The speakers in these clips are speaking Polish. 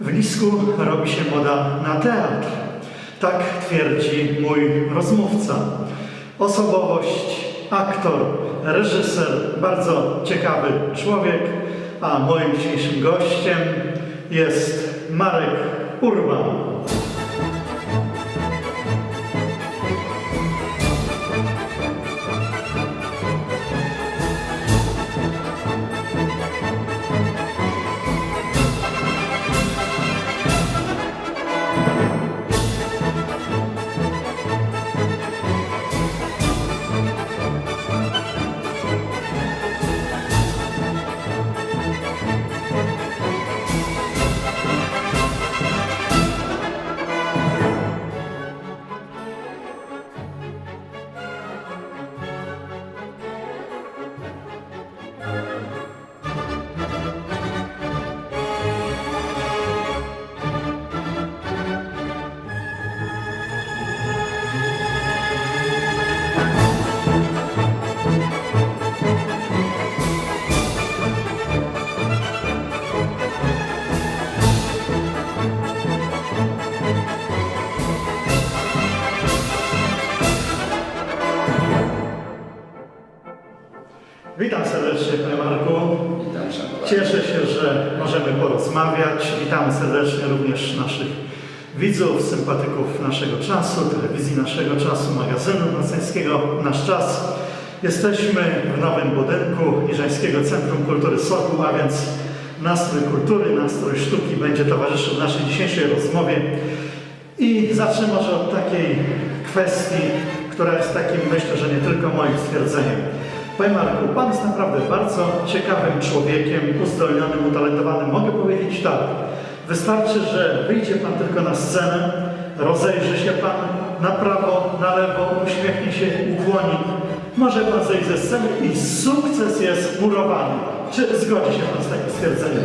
W Lisku robi się moda na teatr. Tak twierdzi mój rozmówca. Osobowość, aktor, reżyser, bardzo ciekawy człowiek, a moim dzisiejszym gościem jest Marek Urban. Witamy serdecznie również naszych widzów, sympatyków naszego czasu, telewizji naszego czasu, magazynu naceńskiego Nasz Czas. Jesteśmy w nowym budynku Niżańskiego Centrum Kultury Sokół, a więc nastrój kultury, nastrój sztuki będzie towarzyszył naszej dzisiejszej rozmowie. I zacznę może od takiej kwestii, która jest takim, myślę, że nie tylko moim stwierdzeniem. Panie Marku, Pan jest naprawdę bardzo ciekawym człowiekiem, uzdolnionym, utalentowanym. Mogę powiedzieć tak, wystarczy, że wyjdzie Pan tylko na scenę, rozejrzy się Pan na prawo, na lewo, uśmiechnie się, ukłoni. Może Pan zejść ze sceny i sukces jest murowany. Czy zgodzi się Pan z takim stwierdzeniem?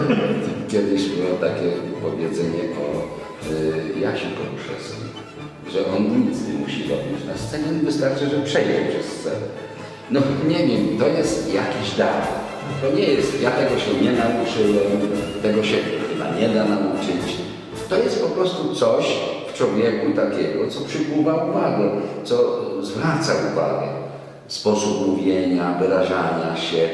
Kiedyś było takie powiedzenie o y, Jasiu Koruszewskim, że on nic nie musi robić na scenie, wystarczy, że przejdzie przez scenę. No nie wiem, to jest jakiś dar. To nie jest, ja tego się nie nauczyłem, tego się nie da nauczyć. To jest po prostu coś w człowieku takiego, co przykuwa uwagę, co zwraca uwagę. Sposób mówienia, wyrażania się,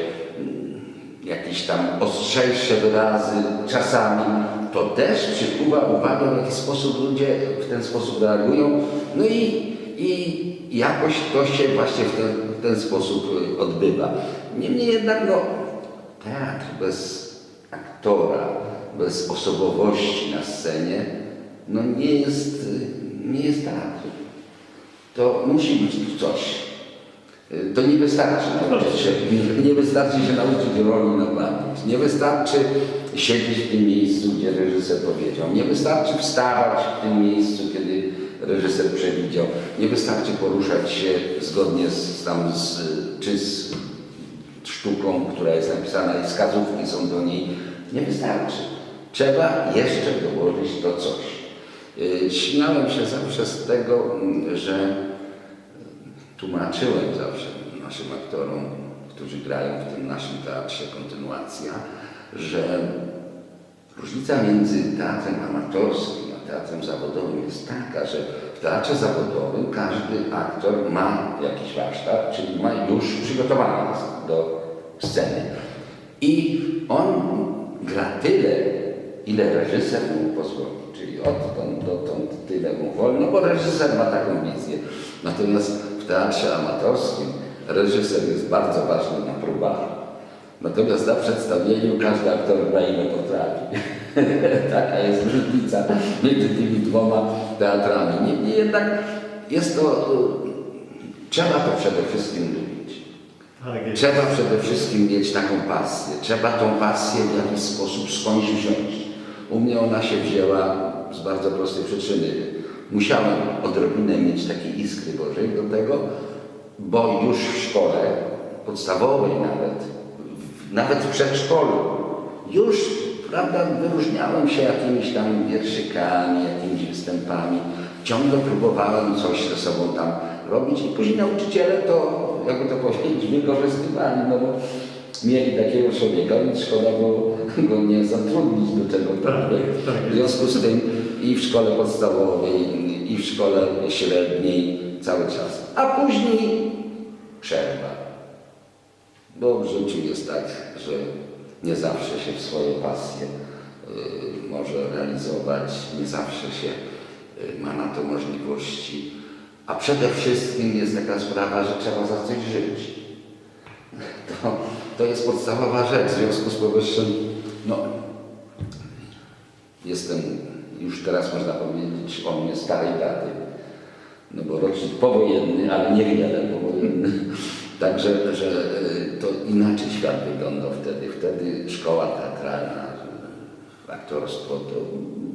jakieś tam ostrzejsze wyrazy czasami, to też przykuwa uwagę, w jaki sposób ludzie w ten sposób reagują. No i, i jakoś to się właśnie w ten, w ten sposób y, odbywa. Niemniej jednak no, teatr bez aktora, bez osobowości na scenie, no nie jest, nie jest teatrem. To musi być coś. To nie wystarczy nauczyć się, nie wystarczy się nauczyć roli na pamięć. Nie wystarczy siedzieć w tym miejscu, gdzie reżyser powiedział. Nie wystarczy wstawać w tym miejscu, kiedy reżyser przewidział. Nie wystarczy poruszać się zgodnie z, tam z, czy z sztuką, która jest napisana i wskazówki są do niej. Nie wystarczy. Trzeba jeszcze dołożyć to coś. Y, Śmiałem się zawsze z tego, mm, że tłumaczyłem zawsze naszym aktorom, którzy grają w tym naszym teatrze kontynuacja, że różnica między teatrem amatorskim a teatrem zawodowym jest taka, że w teatrze zawodowym każdy aktor ma jakiś warsztat, czyli ma już przygotowany do sceny. I on gra tyle, ile reżyser mu pozwoli, czyli odtąd dotąd tyle mu wolno, bo reżyser ma taką wizję. Natomiast w teatrze amatorskim reżyser jest bardzo ważny na próbach. Natomiast na przedstawieniu każdy aktor gra ile potrafi. Taka jest różnica między tymi dwoma teatrami. Niemniej jednak jest to, y, trzeba to przede wszystkim lubić. Tak. Trzeba przede wszystkim mieć taką pasję. Trzeba tą pasję w jakiś sposób skądś wziąć. U mnie ona się wzięła z bardzo prostej przyczyny. Musiałem odrobinę mieć takiej iskry Bożej do tego, bo już w szkole podstawowej nawet, nawet w przedszkolu, już prawda, wyróżniałem się jakimiś tam wierszykami, jakimiś występami. Ciągle próbowałem coś ze sobą tam robić i później nauczyciele to, jakby to powiedzieć, wykorzystywali, no bo mieli takiego człowieka, więc szkoda było go nie zatrudnić do tego. Tak, tak w związku z tym i w szkole podstawowej, i w szkole średniej cały czas. A później przerwa. Bo w życiu jest tak, że nie zawsze się w swoje pasje y, może realizować, nie zawsze się y, ma na to możliwości. A przede wszystkim jest taka sprawa, że trzeba za coś żyć. To, to jest podstawowa rzecz. W związku z powyższym, no, jestem już teraz można powiedzieć o mnie starej daty. No bo rocznik powojenny, ale niewiele powojenny. Także że y, to inaczej świat wyglądał wtedy. Wtedy szkoła teatralna, aktorstwo to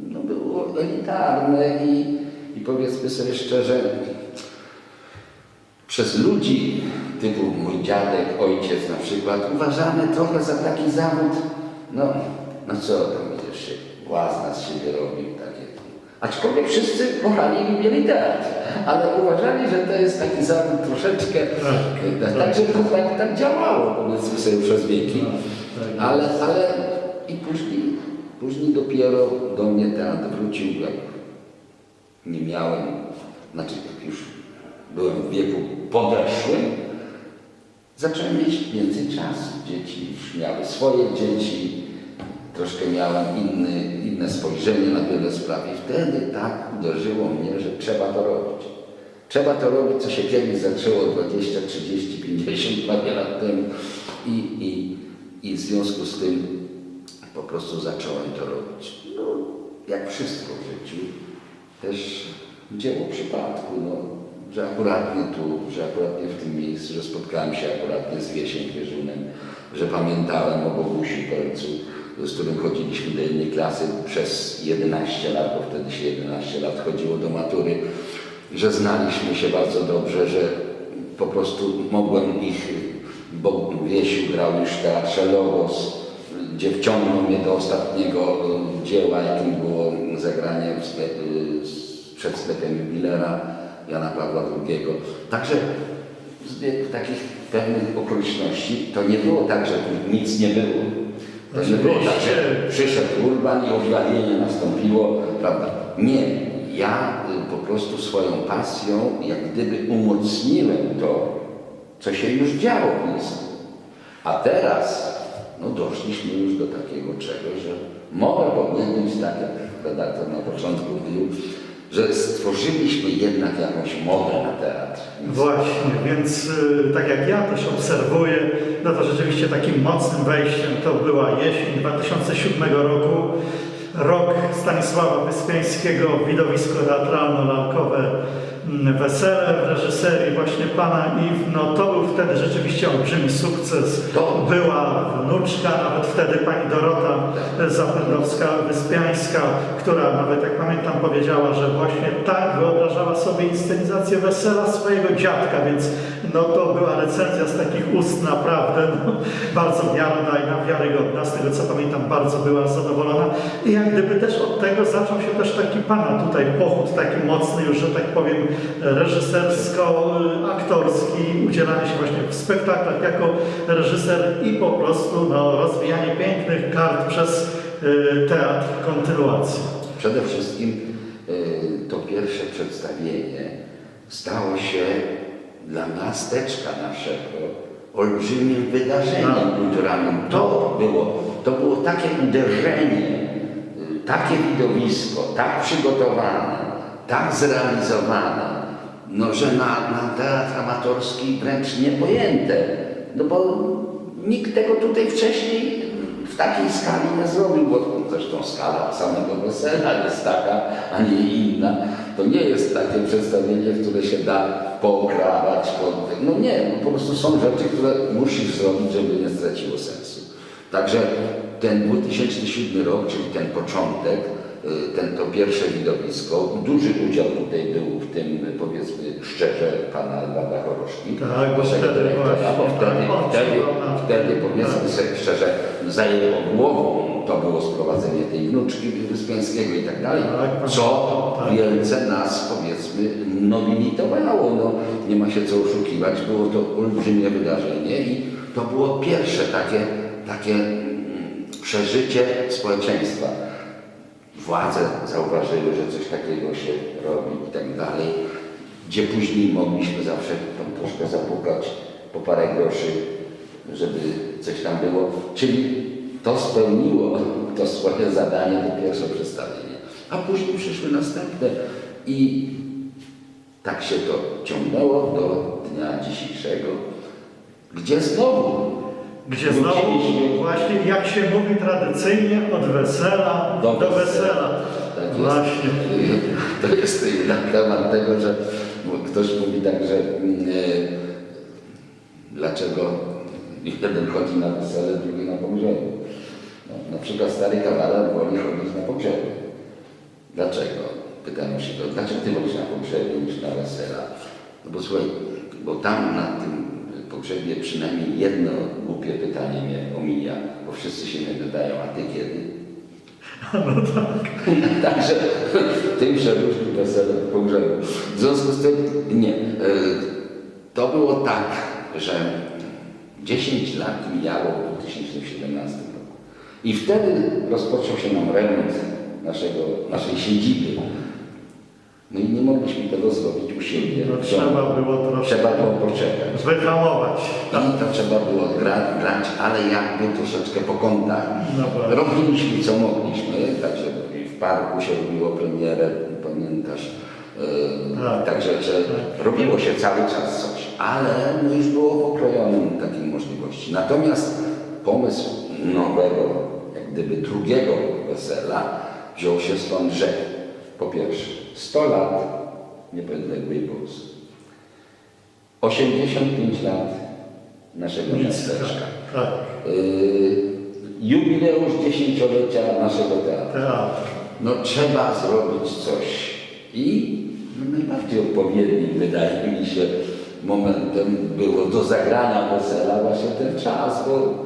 no, było elitarne i, i powiedzmy sobie szczerze, przez ludzi typu mój dziadek, ojciec na przykład, uważany trochę za taki zawód, no, no co tam będziesz się błazna z siebie robił, takie. Aczkolwiek wszyscy kochali i lubili teatr, ale uważali, że to jest taki zawód troszeczkę, Tak, tak, także to tak, tak działało, powiedzmy sobie przez wieki, Tak. ale, ale i później, później dopiero do mnie teatr wrócił, jak nie miałem, znaczy już byłem w wieku podeszłym, zacząłem mieć więcej czasu. Dzieci już miały swoje dzieci, troszkę miałem inny, inne spojrzenie na wiele spraw i wtedy tak uderzyło mnie, że trzeba to robić. Trzeba to robić, co się kiedyś zaczęło 20, 30, 50 parę lat temu i, i, i w związku z tym po prostu zacząłem to robić. No, jak wszystko w życiu, też dzieło przypadku, no, że akuratnie tu, że akuratnie w tym miejscu, że spotkałem się akuratnie z Wiesiem Wierzynem, że pamiętałem o Bogusiu Kolcu, z którym chodziliśmy do jednej klasy przez 11 lat, bo wtedy się 11 lat chodziło do matury, że znaliśmy się bardzo dobrze, że po prostu mogłem ich, bo Wiesiu grał już Teatrze Logos, gdzie wciągnął mnie do ostatniego dzieła, jakim było zagranie z- przed sklepem jubilera Jana Pawła II. Także zbieg takich pewnych okoliczności, to nie było tak, że tu nic nie było. To nie było tak, że przyszedł urban i objawienie nastąpiło, prawda? Nie. Ja y, po prostu swoją pasją, jak gdyby umocniłem to, co się już działo blisko. A teraz, no doszliśmy już do takiego czegoś, że mogę powiedzieć, tak jak redaktor na początku mówił, że stworzyliśmy jednak jakąś modę na teatr. Właśnie, więc y, tak jak ja też obserwuję, no to rzeczywiście takim mocnym wejściem to była jesień 2007 roku. Rok Stanisława Wyspiańskiego, widowisko teatralno-lalkowe Wesele w reżyserii właśnie pana Iw. No to był wtedy rzeczywiście olbrzymi sukces. To- Była wnuczka, nawet wtedy pani Dorota Zapędowska-Wyspiańska, która nawet jak pamiętam powiedziała, że właśnie tak wyobrażała sobie inscenizację wesela swojego dziadka, więc no to była recenzja z takich ust naprawdę no, bardzo miarodajna, wiarygodna. Z tego co pamiętam bardzo była zadowolona. I jak gdyby też od tego zaczął się też taki pana tutaj pochód taki mocny już, że tak powiem reżysersko-aktorski, udzielanie się właśnie w spektaklach jako reżyser i po prostu no, rozwijanie pięknych kart przez y, teatr kontynuacji. Przede wszystkim y, to pierwsze przedstawienie stało się dla miasteczka naszego olbrzymim wydarzeniem No. kulturalnym. To było, to było takie uderzenie, y, takie widowisko, tak przygotowane, tak zrealizowane, no, że na, na teatr amatorski wręcz niepojęte. No bo nikt tego tutaj wcześniej w takiej skali nie zrobił, bo zresztą skala samego wesela jest taka, a nie inna. To nie jest takie przedstawienie, które się da pookrawać. Po... No nie, no po prostu są rzeczy, które musisz zrobić, żeby nie straciło sensu. Także ten 2007 rok, czyli ten początek, ten, to pierwsze widowisko, duży udział tutaj był w tym, powiedzmy szczerze, pana Edwarda Choroszki, Tak, bo wtedy dyrektora, bo tak, wtedy, on wtedy, trzymał na- wtedy powiedzmy sobie szczerze, za jego głową to było sprowadzenie tej wnuczki Wyspiańskiego i tak dalej, Tak, pan- co tak. wielce nas powiedzmy nobilitowało. No, nie ma się co oszukiwać, było to olbrzymie wydarzenie i to było pierwsze takie, takie mm, przeżycie społeczeństwa. Władze zauważyły, że coś takiego się robi i tak dalej, gdzie później mogliśmy zawsze tam troszkę zapukać po parę groszy, żeby coś tam było. Czyli to spełniło to swoje zadanie, to pierwsze przedstawienie. A później przyszły następne i tak się to ciągnęło do dnia dzisiejszego, gdzie znowu Gdzie znowu właśnie, jak się mówi tradycyjnie, od wesela do, Do wesela. wesela. Tak jest. Właśnie. To jest na temat tego, że ktoś mówi tak, że mm, e, dlaczego jeden chodzi na wesele, drugi na pogrzeby. No, na przykład stary kawaler woli chodzić na pogrzeby. Dlaczego? Pytają się go, dlaczego ty wolisz na pogrzeby niż na wesela? No bo słuchaj, bo tam na tym pogrzebie przynajmniej jedno głupie pytanie mnie omija, bo wszyscy się nie dodają, a ty kiedy? No tak. Także tym się różni wesele pogrzebu. W związku z tym nie. E, To było tak, że 10 lat mijało w 2017 roku. I wtedy rozpoczął się nam remont naszego, naszej siedziby. Mogliśmy tego zrobić u siebie. No, trzeba było troszkę Trzeba było poczekać. wyhamować. Tak. I to trzeba było grać, grać, ale jakby troszeczkę po kątach. No. Robiliśmy co mogliśmy, także w parku się robiło premierę, pamiętasz. Yy, Tak. Także, że robiło się cały czas coś, ale no już było w okrojonym takiej możliwości. Natomiast pomysł nowego, jak gdyby drugiego wesela wziął się stąd, że po pierwsze 100 lat niepodległej Polski. 85 lat naszego miasteczka. Tak. Yy, jubileusz dziesięciolecia naszego teatru. Teatr. No trzeba zrobić coś. I no, najbardziej odpowiednim wydaje mi się momentem było do zagrania wesela właśnie ten czas, bo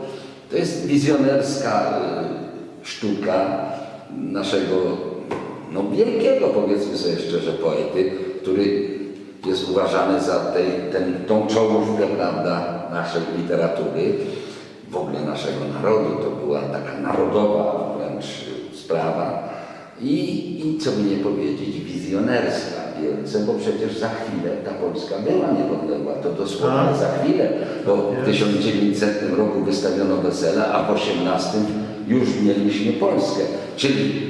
to jest wizjonerska y, sztuka naszego no, wielkiego, powiedzmy sobie szczerze, poety, który jest uważany za tej, ten, tą czołówkę, prawda, naszej literatury, w ogóle naszego narodu. To była taka narodowa wręcz sprawa. I, I co by nie powiedzieć, wizjonerska wielce, bo przecież za chwilę ta Polska była niepodległa. To dosłownie Tak. za chwilę, bo w Jest. 1900 roku wystawiono wesele, a w 18 już mieliśmy Polskę. Czyli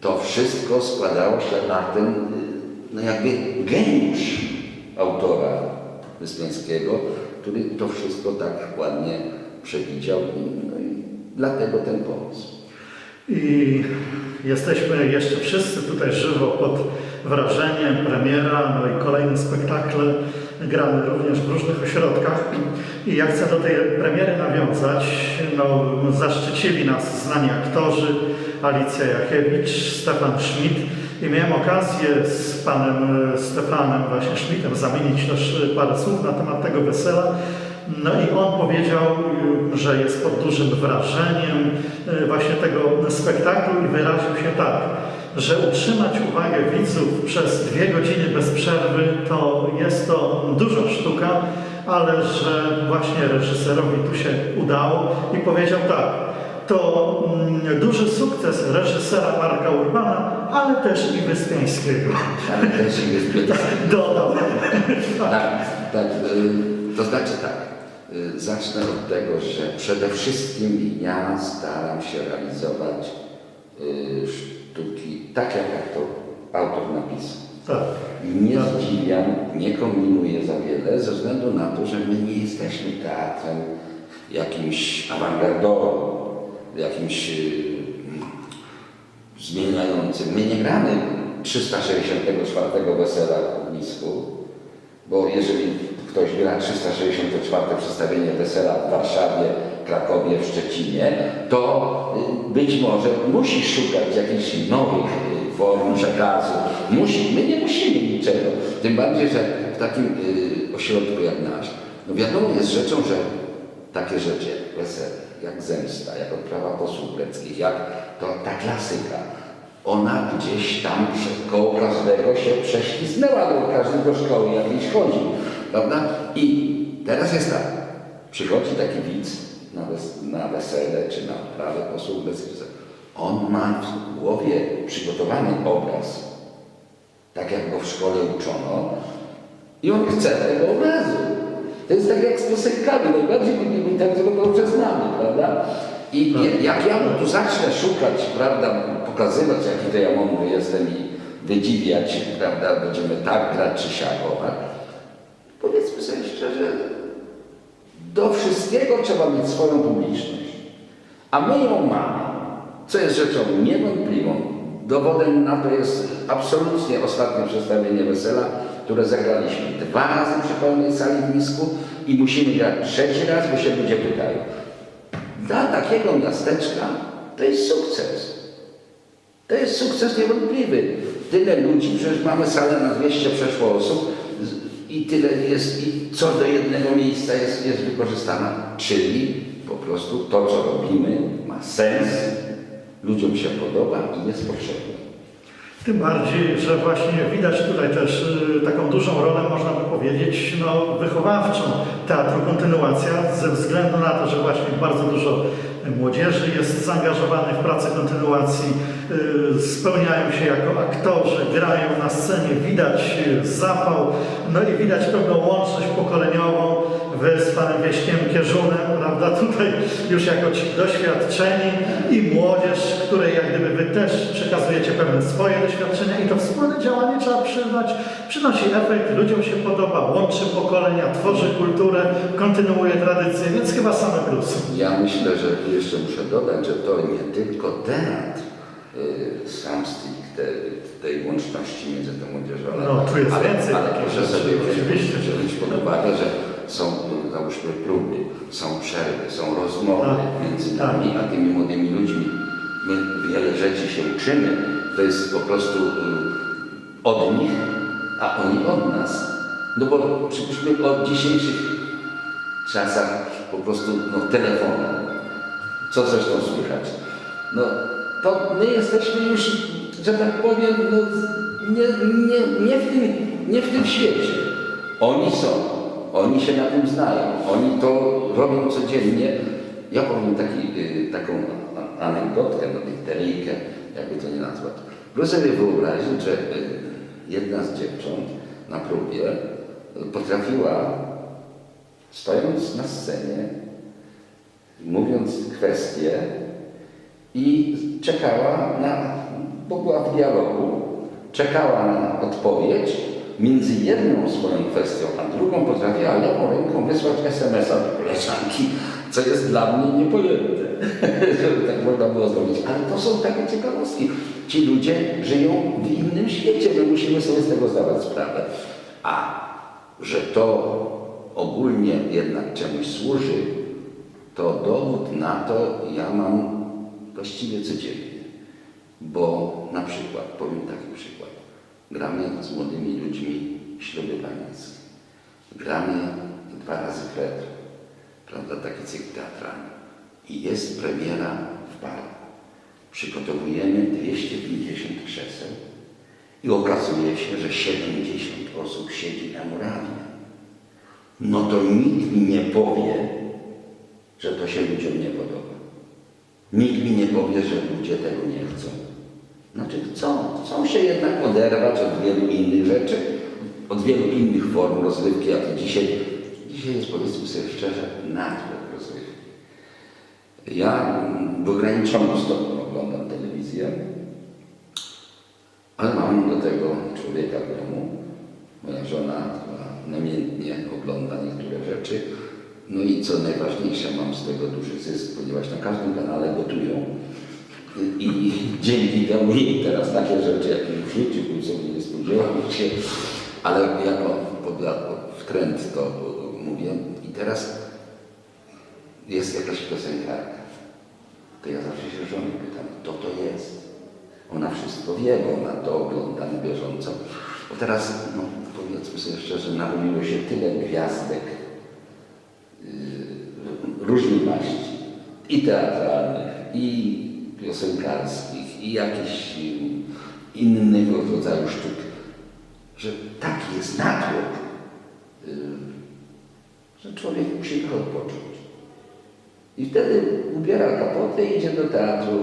to wszystko składało się na ten, no jakby geniusz autora Wyspiańskiego, który to wszystko tak ładnie przewidział i, no i dlatego ten pomysł. I jesteśmy jeszcze wszyscy tutaj żywo pod wrażeniem premiera, no i kolejne spektakle grane również w różnych ośrodkach. I ja chcę do tej premiery nawiązać. No, zaszczycili nas znani aktorzy Alicja Jakiewicz, Stefan Schmidt i miałem okazję z panem e, Stefanem właśnie Schmidtem zamienić też parę słów na temat tego wesela. No i on powiedział, y, że jest pod dużym wrażeniem właśnie tego spektaklu i wyraził się tak, że utrzymać uwagę widzów przez dwie godziny bez przerwy to jest to duża sztuka, ale że właśnie reżyserowi tu się udało i powiedział tak, to mm, duży sukces reżysera Marka Urbana, ale też i Wyspiańskiego. Ale też jest Dodał. Tak, tak, y, to znaczy tak. y, Zacznę od tego, że przede wszystkim ja staram się realizować y, sztuki tak, jak to autor napisał. Tak. Nie Tak. zdziwiam, nie kombinuję za wiele, ze względu na to, że my nie jesteśmy teatrem jakimś awangardowym, jakimś y, zmieniającym. My nie gramy 364 wesela w Gdańsku, bo jeżeli ktoś gra 364 przedstawienie wesela w Warszawie, Krakowie, w Szczecinie, to y, być może musi szukać jakichś nowych y, form przekazu. Musi, my nie musimy niczego. Tym bardziej, że w takim ośrodku jak nasz, no wiadomo jest rzeczą, że takie rzeczy wesele, jak zemsta, jak odprawa posłów greckich, jak to ta klasyka, ona gdzieś tam przed koło każdego się prześliznęła, bo każdy do szkoły jakiejś chodzi, prawda? I teraz jest tak, Przychodzi taki widz na, wes na wesele czy na odprawę posłów wesele. On ma w głowie przygotowany obraz, tak jak go w szkole uczono, i on chce tego obrazu. To jest tak jak z piosenkami, najbardziej lubimy tak zrobią przez nami, prawda? I je- jak ja mu tu zacznę szukać, prawda, pokazywać, jaki to ja mądry jestem i wydziwiać, prawda, będziemy tak grać czy siak, owak, powiedzmy sobie szczerze, do wszystkiego trzeba mieć swoją publiczność. A my ją mamy, co jest rzeczą niewątpliwą. Dowodem na to jest absolutnie ostatnie przedstawienie Wesela, które zagraliśmy dwa razy przy pełnej sali w Misku i musimy grać trzeci raz, bo się ludzie pytają. Dla takiego miasteczka to jest sukces. To jest sukces niewątpliwy. Tyle ludzi, przecież mamy salę na 200 przeszło osób i tyle jest, i co do jednego miejsca jest, jest wykorzystane. Czyli po prostu to, co robimy, ma sens, ludziom się podoba i jest potrzebne. Tym bardziej, że właśnie widać tutaj też y, taką dużą rolę, można by powiedzieć, no, wychowawczą teatru kontynuacja, ze względu na to, że właśnie bardzo dużo młodzieży jest zaangażowanych w pracę kontynuacji, y, spełniają się jako aktorzy, grają na scenie, widać y, zapał, no i widać pewną łączność pokoleniową. Wy z panem Wieśniem Kierzunem, prawda, tutaj już jako ci doświadczeni i młodzież, której jak gdyby wy też przekazujecie pewne swoje doświadczenia i to wspólne działanie trzeba przyznać, przynosi efekt, ludziom się podoba, łączy pokolenia, tworzy kulturę, kontynuuje tradycję, więc chyba same plusy. Ja myślę, że jeszcze muszę dodać, że to nie tylko teatr y, sam styk te, tej łączności między tą młodzieżą, ale, No, tu jest ale, więcej ale proszę sobie oczywiście. wziąć pod uwagę, że są załóżmy próby, są przerwy, są rozmowy Tak, między tak. nami a tymi młodymi ludźmi. My wiele rzeczy się uczymy, to jest po prostu y, od nich, a oni od nas. No bo przypuśćmy od dzisiejszych czasach po prostu no, telefonem. Co zresztą słychać? No to my jesteśmy już, że tak powiem, no, nie, nie, nie, w tym, nie w tym świecie. Oni są, oni się na tym znają, oni to robią codziennie. Ja powiem taki, y, taką anegdotkę, no dykteryjkę, jakby to nie nazwać. Proszę sobie wyobrazić, że y, jedna z dziewcząt na próbie y, potrafiła, stojąc na scenie, mówiąc kwestię i czekała na, bo była w dialogu, czekała na odpowiedź między jedną swoją kwestią, a drugą potrafiła lewą ręką wysłać SMS-a do koleżanki, co jest dla mnie niepojęte, żeby tak można było zrobić. Ale to są takie ciekawostki. Ci ludzie żyją w innym świecie, my musimy sobie z tego zdawać sprawę. A że to ogólnie jednak czemuś służy, to dowód na to ja mam właściwie codziennie. Bo na przykład, powiem taki przykład, gramy z młodymi ludźmi śluby panieńskie. Gramy dwa razy Fred, prawda, taki cykl teatralny. I jest premiera w parku. Przygotowujemy 250 krzeseł i okazuje się, że 70 osób siedzi na murawie. No to nikt mi nie powie, że to się ludziom nie podoba. Nikt mi nie powie, że ludzie tego nie chcą. Znaczy chcą, chcą się jednak oderwać od wielu innych rzeczy, od wielu innych form rozrywki, jakie dzisiaj, dzisiaj jest powiedzmy sobie szczerze, nadmiar rozrywki. Ja w ograniczonym stopniu oglądam telewizję, ale mam do tego człowieka w domu. Moja żona, która namiętnie ogląda niektóre rzeczy. No i co najważniejsze, mam z tego duży zysk, ponieważ na każdym kanale gotują. I, dzięki temu jej teraz takie rzeczy, jakie w życiu bym sobie nie spodziewał się, ale jako trend to mówię. I teraz jest jakaś piosenkarka. To ja zawsze się żony pytam, kto to jest? Ona wszystko wie, bo ona to ogląda na bieżąco. Bo teraz, no, powiedzmy sobie szczerze, narobiło się tyle gwiazdek yy, różnych maści. I teatralnych, i piosenkarskich, i jakichś yy, innego rodzaju sztuk, że taki jest natłok, yy, że człowiek musi trochę odpocząć. I wtedy ubiera kapotę i idzie do teatru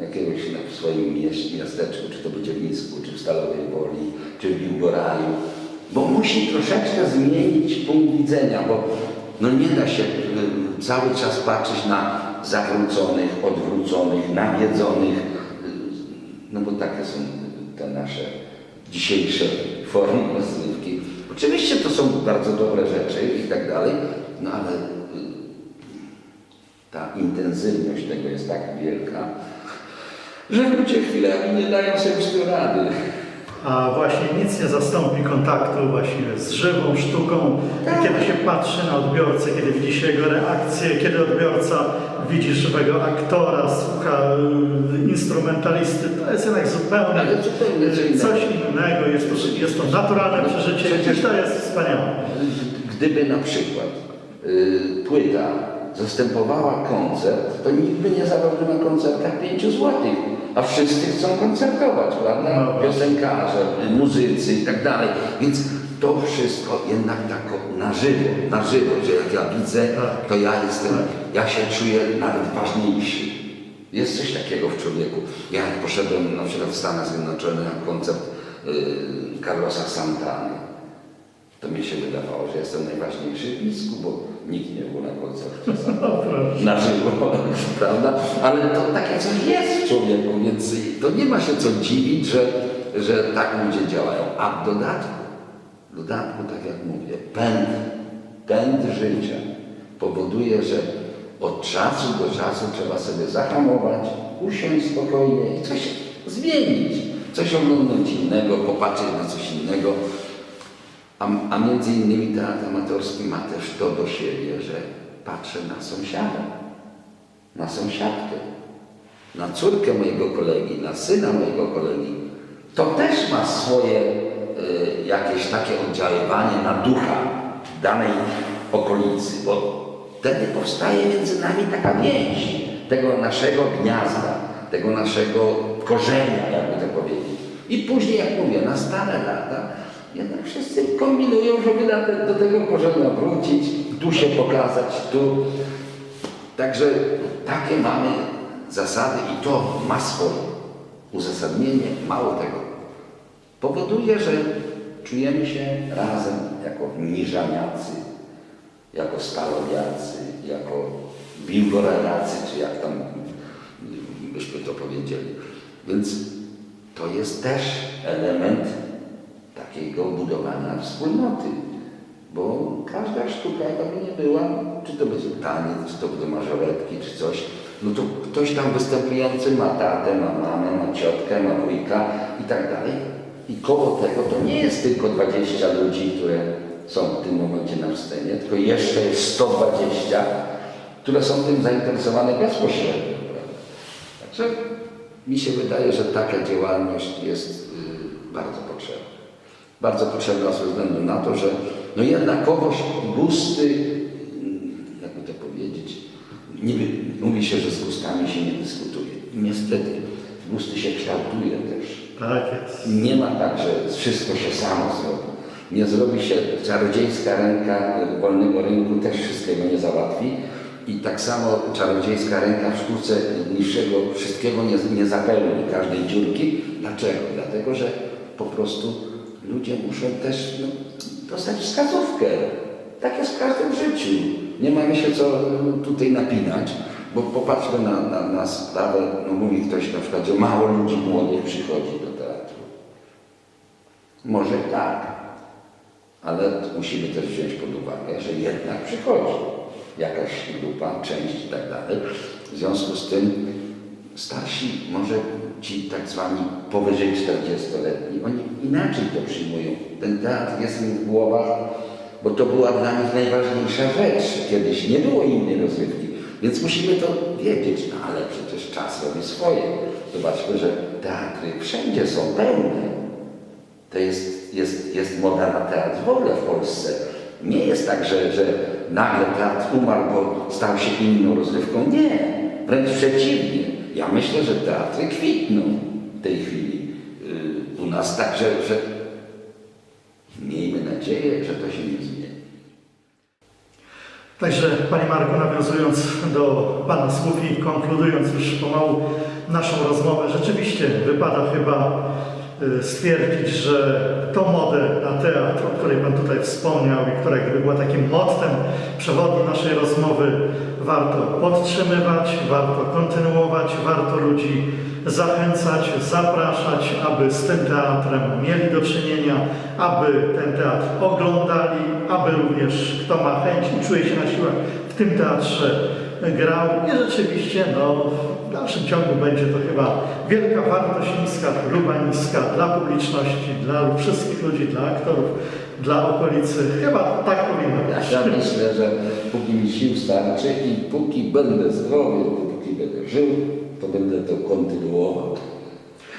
jakiegoś w swoim mieś, miasteczku, czy to będzie w Mińsku, czy w Stalowej Woli, czy w Biłgoraju, bo musi troszeczkę zmienić punkt widzenia, bo no nie da się y, cały czas patrzeć na zawróconych, odwróconych, nawiedzonych, no bo takie są te nasze dzisiejsze formy rozrywki. Oczywiście to są bardzo dobre rzeczy i tak dalej, no ale y, ta intensywność tego jest tak wielka, że ludzie chwilami nie dają sobie z tym rady. A właśnie nic nie zastąpi kontaktu właśnie z żywą sztuką, Tak. kiedy się patrzy na odbiorcę, kiedy widzi się jego reakcję, kiedy odbiorca widzi żywego aktora, słucha y, instrumentalisty, to jest jednak zupełnie zupełnie coś innego, jest to, jest to naturalne przeżycie Przecież- i to jest wspaniałe. Gdyby na przykład y, płyta zastępowała koncert, to nikt by nie zarobił na koncertach 5 złotych, a wszyscy chcą koncertować, prawda? No. Piosenkarze, muzycy i tak dalej. Więc to wszystko jednak tak na żywo, na żywo, że jak ja widzę, Tak. to ja jestem, ja się czuję nawet ważniejszy. Jest coś takiego w człowieku. Ja jak poszedłem na przykład w Stanach Zjednoczonych na koncert y, Carlosa Santany, to mi się wydawało, że jestem najważniejszy w Pisku, bo nikt nie był na koncercie No, na żywo, prawda? Ale to takie coś jest w człowieku, więc to nie ma się co dziwić, że, że tak ludzie działają. A w dodatku, w dodatku, tak jak mówię, pęd, pęd życia powoduje, że od czasu do czasu trzeba sobie zahamować, usiąść spokojnie i coś zmienić, coś oglądać innego, popatrzeć na coś innego. A, a między innymi teatr amatorski ma też to do siebie, że patrzę na sąsiada, na sąsiadkę, na córkę mojego kolegi, na syna mojego kolegi. To też ma swoje y, jakieś takie oddziaływanie na ducha danej okolicy, bo wtedy powstaje między nami taka więź tego naszego gniazda, tego naszego korzenia, jakby to powiedzieć. I później, jak mówię, na stare lata, jednak wszyscy kombinują, żeby na te, do tego korzenia wrócić, tu się pokazać, tu. Także takie mamy zasady i to ma swoje uzasadnienie. Mało tego, powoduje, że czujemy się razem jako niżaniacy, jako stalowiacy, jako biłgorajacy, czy jak tam byśmy to powiedzieli. Więc to jest też element takiego budowania wspólnoty. Bo każda sztuka, jakby nie była, czy to będzie taniec, czy to będą mażoretki, czy coś, no to ktoś tam występujący ma tatę, ma mamę, ma ciotkę, ma wujka i tak dalej. I koło tego to nie jest tylko 20 ludzi, które są w tym momencie na scenie, tylko jeszcze jest 120, które są tym zainteresowane bezpośrednio. Także mi się wydaje, że taka działalność jest y, bardzo potrzebna. Bardzo potrzebna ze względu na to, że no jednakowoż gusty, mm, jakby to powiedzieć, niby mówi się, że z gustami się nie dyskutuje. Niestety gusty się kształtuje też. Tak jest. Nie ma tak, że wszystko się samo zrobi. Nie zrobi się czarodziejska ręka wolnego rynku, też wszystkiego nie załatwi. I tak samo czarodziejska ręka w sztuce niższego wszystkiego nie, nie zapełni każdej dziurki. Dlaczego? Dlatego, że po prostu ludzie muszą też no, dostać wskazówkę. Tak jest w każdym życiu. Nie mamy się co tutaj napinać, bo popatrzmy na, na, na sprawę, no mówi ktoś na przykład, że mało ludzi młodych przychodzi do teatru. Może tak, ale musimy też wziąć pod uwagę, że jednak przychodzi jakaś grupa, część i tak dalej. W związku z tym starsi, może ci tak zwani powyżej 40-letni, oni inaczej to przyjmują. Ten teatr jest im w głowach, bo to była dla nich najważniejsza rzecz. Kiedyś nie było innej rozrywki, więc musimy to wiedzieć, no ale przecież czas robi swoje. Zobaczmy, że teatry wszędzie są pełne. To jest, jest, jest moda na teatr w ogóle w Polsce. Nie jest tak, że, że nagle teatr umarł, bo stał się inną rozrywką. Nie, wręcz przeciwnie. Ja myślę, że teatry kwitną w tej chwili yy, u nas, także że miejmy nadzieję, że to się nie zmieni. Także Panie Marku, nawiązując do Pana słów i konkludując już pomału naszą rozmowę, rzeczywiście wypada chyba y, stwierdzić, że tą modę na teatr, o której Pan tutaj wspomniał i która gdyby była takim mottem przewodnim naszej rozmowy, warto podtrzymywać, warto kontynuować, warto ludzi zachęcać, zapraszać, aby z tym teatrem mieli do czynienia, aby ten teatr oglądali, aby również kto ma chęć i czuje się na siłach w tym teatrze grał i rzeczywiście no, w dalszym ciągu będzie to chyba wielka wartość niska, chluba niska dla publiczności, dla wszystkich ludzi, dla aktorów, dla okolicy. Chyba tak powinno być. Ja myślę, że póki mi sił starczy i póki będę zdrowy, póki będę żył, to będę to kontynuował.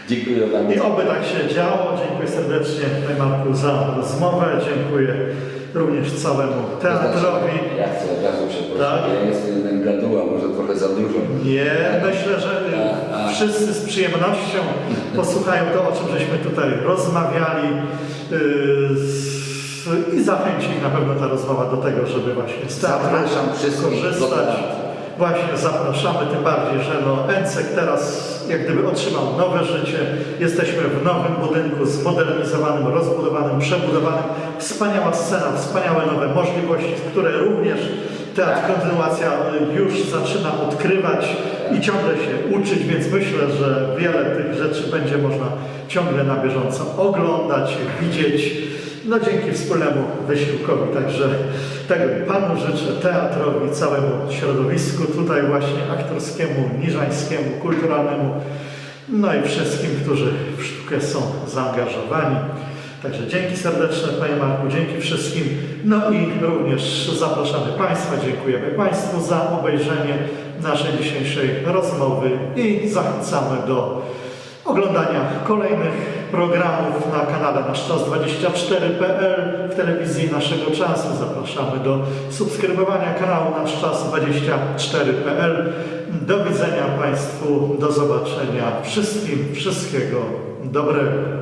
Dziękuję Wam. I oby tak się działo. Dziękuję serdecznie Marku za rozmowę. Dziękuję również całemu teatrowi. Ja chcę od razu przeprosić, Tak. ja jestem może trochę za dużo. Nie, myślę, że A, a. wszyscy z przyjemnością posłuchają to, o czym żeśmy tutaj rozmawiali yy, i zachęci ich na pewno ta rozmowa do tego, żeby właśnie z Zapraszam wszystkich korzystać. Właśnie zapraszamy, tym bardziej, że no Encek teraz jak gdyby otrzymał nowe życie. Jesteśmy w nowym budynku, zmodernizowanym, rozbudowanym, przebudowanym. Wspaniała scena, wspaniałe nowe możliwości, które również teatr kontynuacja y, już zaczyna odkrywać i ciągle się uczyć, więc myślę, że wiele tych rzeczy będzie można ciągle na bieżąco oglądać, widzieć. No dzięki wspólnemu wysiłkowi. Także tego Panu życzę, teatrowi, całemu środowisku tutaj właśnie aktorskiemu, niżańskiemu, kulturalnemu, no i wszystkim, którzy w sztukę są zaangażowani. Także dzięki serdeczne Panie Marku, dzięki wszystkim. No i również zapraszamy Państwa, dziękujemy Państwu za obejrzenie naszej dzisiejszej rozmowy i zachęcamy do oglądania kolejnych programów na kanale Nasz Czas 24.pl w telewizji naszego czasu. Zapraszamy do subskrybowania kanału Nasz Czas 24.pl. Do widzenia Państwu, do zobaczenia. Wszystkim wszystkiego dobrego.